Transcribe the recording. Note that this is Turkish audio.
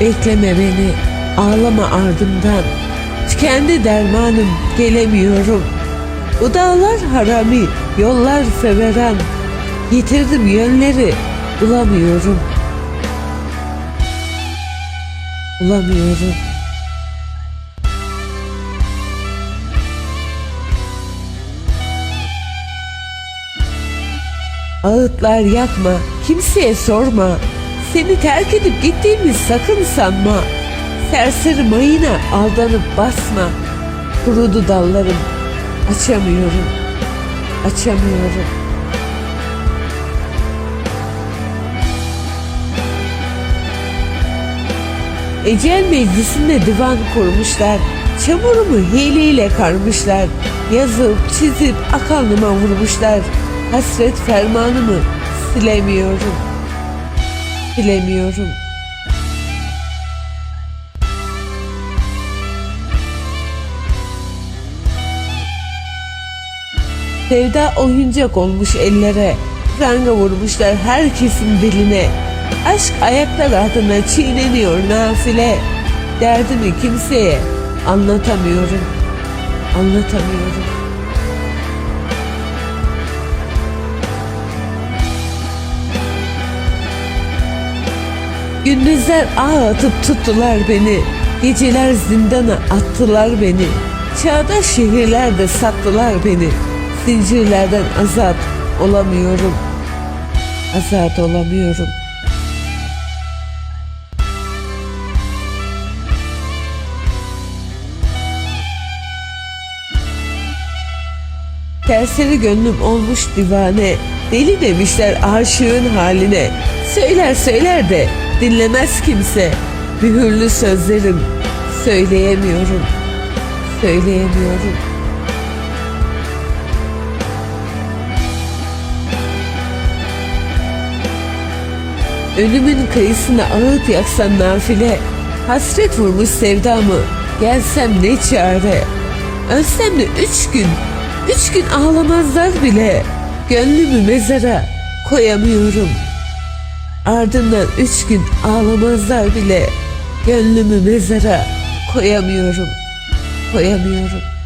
Bekleme beni, ağlama ardımdan. Tükendi dermanım, gelemiyorum. Bu dağlar harami, yollar feveran. Yitirdim yönleri, bulamıyorum. Bulamıyorum. Ağıtlar yakma, kimseye sorma. Seni terk edip gittiğimi sakın sanma. Serseri mayına aldanıp basma. Kurudu dallarım, açamıyorum, açamıyorum. Ecel meclisinde divan kurmuşlar. Çamurumu hileyle karmışlar. Yazıp çizip akanlıma vurmuşlar. Hasret fermanımı silemiyorum. Silemiyorum. Sevda oyuncak olmuş ellere. Pranga vurmuşlar herkesin diline. Aşk ayaklar altına çiğneniyor nafile. Derdimi kimseye anlatamıyorum. Anlatamıyorum. Gündüzler ağ atıp tuttular beni. Geceler zindana attılar beni. Çağdaş şehirlerde sattılar beni. Zincirlerden azat olamıyorum. Azat olamıyorum. Terseri gönlüm olmuş divane. Deli demişler aşığın haline. Söyler söyler de dinlemez kimse. Mühürlü sözlerim söyleyemiyorum. Söyleyemiyorum. Ölümün kıyısına ağıt yaksan nafile. Hasret vurmuş sevdamı. Gelsem ne çare. Ölsem de üç gün, üç gün ağlamazlar bile. Gönlümü mezara koyamıyorum. Ardından üç gün ağlamazlar bile. Gönlümü mezara koyamıyorum. Koyamıyorum.